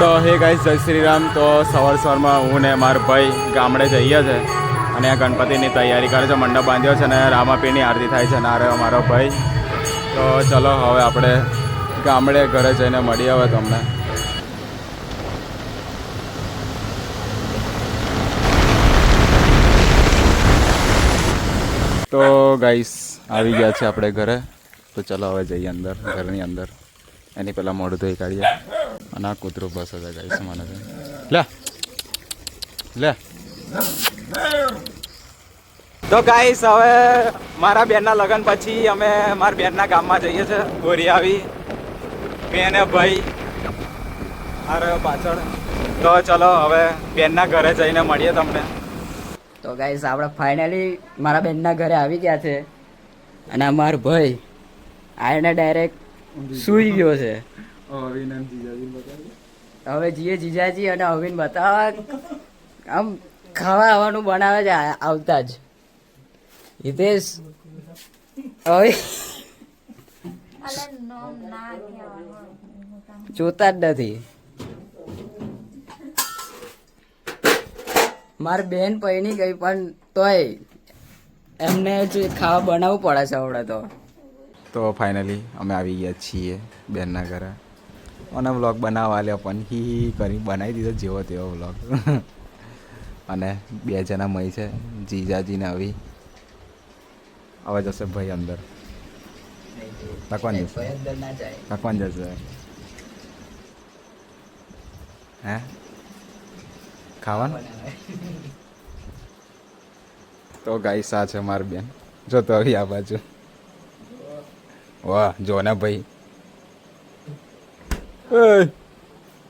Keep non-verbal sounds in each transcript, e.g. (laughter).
તો હે ગાઈસ જય શ્રી રામ તો સવાર સવારમાં હું ને મારો ભાઈ ગામડે જઈએ છે અને આ ગણપતિની તૈયારી કરે છે, મંડપ બાંધ્યો છે અને રામાપીરની આરતી થાય છે રહ્યો મારો ભાઈ. તો ચલો, હવે આપણે ગામડે ઘરે જઈને મળીએ હવે તમને. તો ગાઈસ આવી ગયા છે આપણે ઘરે. તો ચલો, હવે જઈએ અંદર, ઘરની અંદર. એની પહેલાં મોઢું ધોઈ કાઢીએ. અને આ કૂતરું બસ છે ગાઈસ મને તો. લે. લે. તો ગાઈસ હવે મારા બેનના લગ્ન પછી અમે મારા બેનના ગામમાં જઈએ છીએ ગોરી આવી. બેન ને ભાઈ અરે પાછળ. તો ચલો હવે બેનના ઘરે જઈને મળીએ તમને. તો ગાઈસ આપણે ફાઇનલી મારા બેનના ઘરે આવી ગયા છે. અને આ ભાઈ આને ડાયરેક્ટ સૂઈ ગયો છે. હવે જીએ જીજાજી અને અવિન બતાવવા આમ ખાવા આવવાનું બનાવે છે આવતા જ. હિતેશ હવે જોતા જ નથી. મારી બેન પૈણી ગઈ પણ તોય એમને જ ખાવા બનાવવું પડે છે હમણાં તો. તો ફાઇનલી અમે આવી ગયા છીએ બેનના ઘરે. અને વ્લોગ બનાવવા લ્યો પણ. હી કરી બનાવી દીધો જેવો તેવો વ્લોગ (laughs) અને બે જણા મય છે જીજાજીને આવી. હવે જશે ભાઈ અંદર. તકવાન જશે ના જશે. હે? ખાવાનું? તો ગાય સા છે મારી બેન. જો તો આવી આ બાજુ. વાહ જો ને ભાઈ.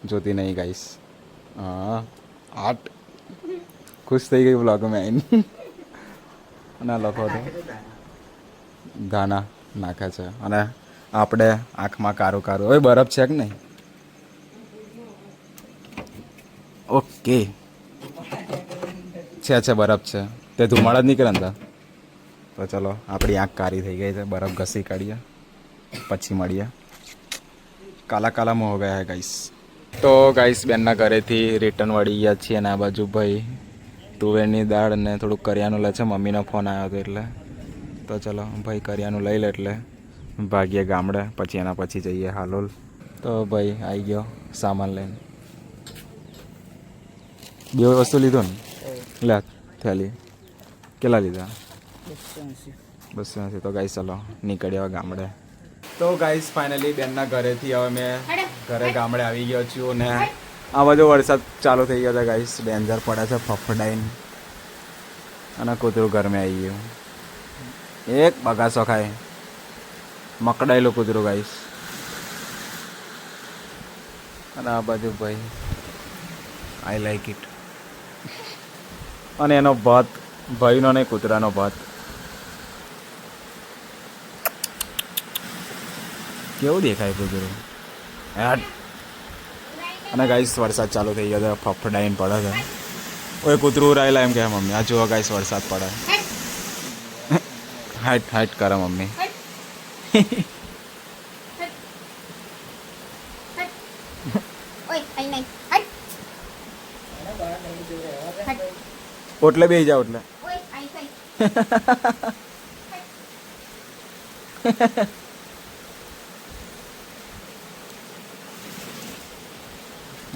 જોતી નહીં ગાઈસ હા આઠ ખુશ થઈ ગઈ બ્લોગમાં આવીને અને લખો તો ગાના નાખે છે અને આપણે આંખમાં કારું કારું હવે બરફ છે કે નહીં ઓકે છે છે બરફ છે તે ધુમાડા જ નીકળે ને? તો ચલો આપણી આંખ કારી થઈ ગઈ છે બરફ ઘસી કાઢીએ પછી મળીએ કાલા કાલામાં હો ગયા હે ગાઈસ તો ગાઈસ બેનના ઘરેથી રિટર્ન વળી ગયા છીએ અને આ બાજુ ભાઈ તુવેરની દાળ ને થોડુંક કરિયાનું લે છે. મમ્મીનો ફોન આવ્યો હતો એટલે. તો ચલો ભાઈ કરિયાનું લઈ લે એટલે. ભાગીએ ગામડે પછી એના પછી જઈએ હાલોલ. તો ભાઈ આવી ગયો સામાન લઈને. બે વસ્તુ લીધો ને? લે થેલી. કેટલા લીધા? બસો એંસી. તો ગાઈસ ચલો નીકળ્યા ગામડે. તો ગાઈસ ફાઇનલી બેનના ઘરેથી હવે મેં ઘરે ગામડે આવી ગયો છું ને આ બધો વરસાદ ચાલુ થઈ ગયો છે ગાઈસ ડેન્જર પડે છે ફફડાઈન. અને કૂતરું ઘરમાં આવી ગયું. એક બગાસો ખાય મકડાયેલું કૂતરું ગાઈસ અને આ બાજુ ભાઈ આઈ લાઈક ઇટ અને એનો ભાત ભાઈનો ને કૂતરાનો ભાત. કેવું દેખાય કૂતરું યાર. અને ગાઈસ વરસાદ ચાલુ થઈ ગયો હતો ફફડાઈને પડે છે. ઓય કૂતરું રાયેલા એમ કે મમ્મી. આ જુઓ ગાઈસ વરસાદ પડે. હાઈટ હાઈટ કરે મમ્મી. ઓટલે બે જાઓ એટલે (laughs)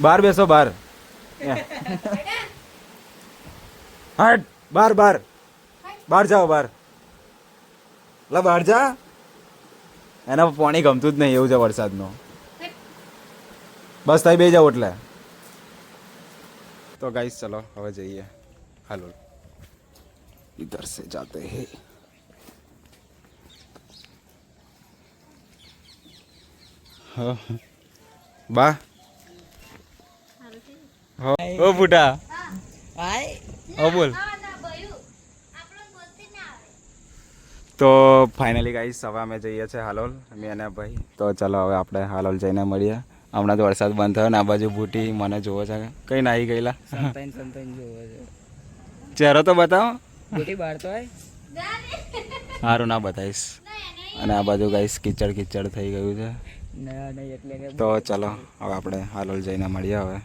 Ôi, anh này. બહાર બેસો બહાર હટ બહાર બહાર બહાર જાઓ બહાર લા બહાર જા એના પાણી ગમતું જ નહીં એવું છે વરસાદનું બસ થઈ બે જાઓ એટલે તો ગાઈસ ચલો હવે જઈએ હાલો इधर से जाते हैं हाँ। બા ઓ બુઢા. ઓ બોલ. તો ફાઇનલી ગાઈસ હવે અમે જઈએ છીએ હાલોલ મેં અને ભાઈ. તો ચાલો હવે આપણે હાલોલ જઈને મળીએ. હમણાં તો વરસાદ બંધ થયો ને આ બાજુ બુટી મને જોવો છે. કઈ નાહી ગયેલા? ચહેરો તો બતાવો. બુટી બહાર તો સારું ના બતાવીશ. અને આ બાજુ ગાઈસ કિચડ કિચડ થઈ ગયું છે. તો ચલો હવે આપણે હાલોલ જઈને મળીએ હવે.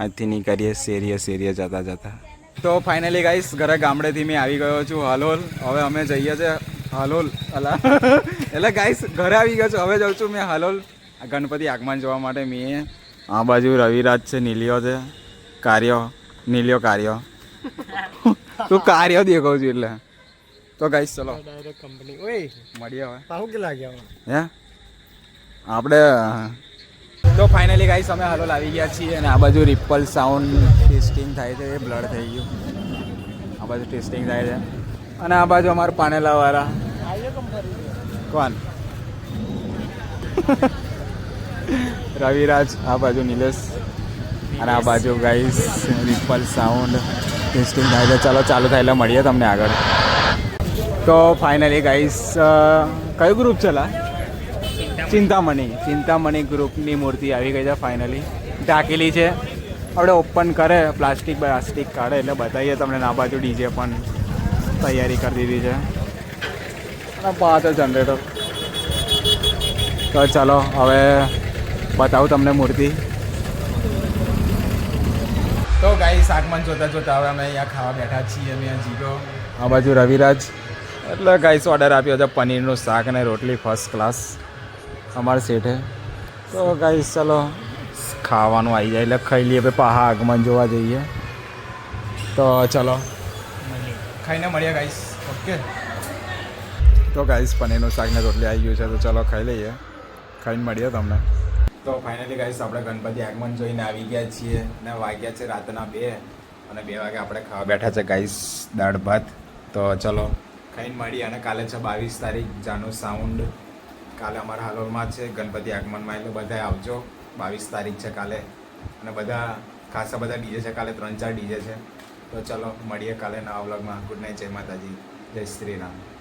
આજથી નીકળીએ શેરીએ શેરીએ જતા જતા. તો ફાઇનલી ગાઈસ ઘરે ગામડેથી મેં આવી ગયો છું હાલોલ. હવે અમે જઈએ છીએ હાલોલ. અલા. એટલે ગાઈસ ઘરે આવી ગયો છું. હવે જાઉં છું મેં હાલોલ. ગણપતિ આગમન જોવા માટે મેં આ બાજુ રવિરાજ છે નીલિયો છે. કાર્યો. નીલિયો કાર્યો. તું કાર્યો દેખો છું એટલે. તો ગાઈસ ચલો. ડાયરેક્ટ કંપની ઓય. મળીએ હવે. પાહુ કે લાગ્યા હે? આપણે તો ફાઇનલી ગાઈસ અમે હાલોલ આવી ગયા છીએ અને આ બાજુ રિપલ સાઉન્ડ ટેસ્ટિંગ થાય છે એ બ્લડ થઈ ગયું. આ બાજુ ટેસ્ટિંગ થાય છે. અને આ બાજુ અમારા પાનેલાવાળા. કોણ? (laughs) રવિરાજ, આ બાજુ નિલેશ. અને આ બાજુ ગાઈસ રિપલ સાઉન્ડ ટેસ્ટિંગ થાય છે. ચાલો, ચાલુ થાય એટલે મળીએ તમને આગળ. તો ફાઇનલી ગાઈસ કયું ગ્રુપ ચલા ચિંતામણી. ચિંતામણી ગ્રુપની મૂર્તિ આવી ગઈ છે ફાઇનલી ઢાંકેલી છે. આપણે ઓપન કરે પ્લાસ્ટિક પ્લાસ્ટિક કાઢે એટલે બતાવીએ તમને. આ બાજુ ડીજે પણ તૈયારી કરી દીધી છે. અને પાછળ જનરેટર તો ચાલો હવે બતાવું તમને મૂર્તિ. તો ગાઈ શાકમાન જોતા જોતા હવે અમે અહીંયા ખાવા બેઠા છીએ. અમે જીગો. આ બાજુ રવિરાજ. એટલે ગાઈસ ઓર્ડર આપ્યો છે પનીરનું શાક અને રોટલી ફર્સ્ટ ક્લાસ અમારા શેઠે તો ગાઈસ ચલો. ખાવાનું આવી જાય એટલે ખાઈ લઈએ. પછી પાહા આગમન જોવા જઈએ. તો ચલો. ખાઈને મળીએ ગાઈસ ઓકે તો ગાઈસ પનીરનું શાક ને રોટલી આવી ગયું છે તો ચલો ખાઈ લઈએ. ખાઈને મળીએ તમને. તો ફાઇનલી ગાઈસ આપણે ગણપતિ આગમન જોઈને આવી ગયા છીએ ને વાગ્યા છે રાતના બે અને બે વાગે આપણે ખાવા બેઠા છે ગાઈસ દાળ ભાત. તો ચલો ખાઈને મળીએ અને કાલે છે બાવીસ તારીખ જાનો સાઉન્ડ કાલે અમારા હાલોલમાં છે. ગણપતિ આગમનમાં એટલે બધા આવજો. બાવીસ તારીખ છે કાલે. અને બધા, ખાસા બધા ડીજે છે. કાલે ત્રણ ચાર ડીજે છે. તો ચલો, મળીએ કાલે નવા વ્લોગમાં. ગુડ નાઇટ, જય માતાજી. જય શ્રી રામ.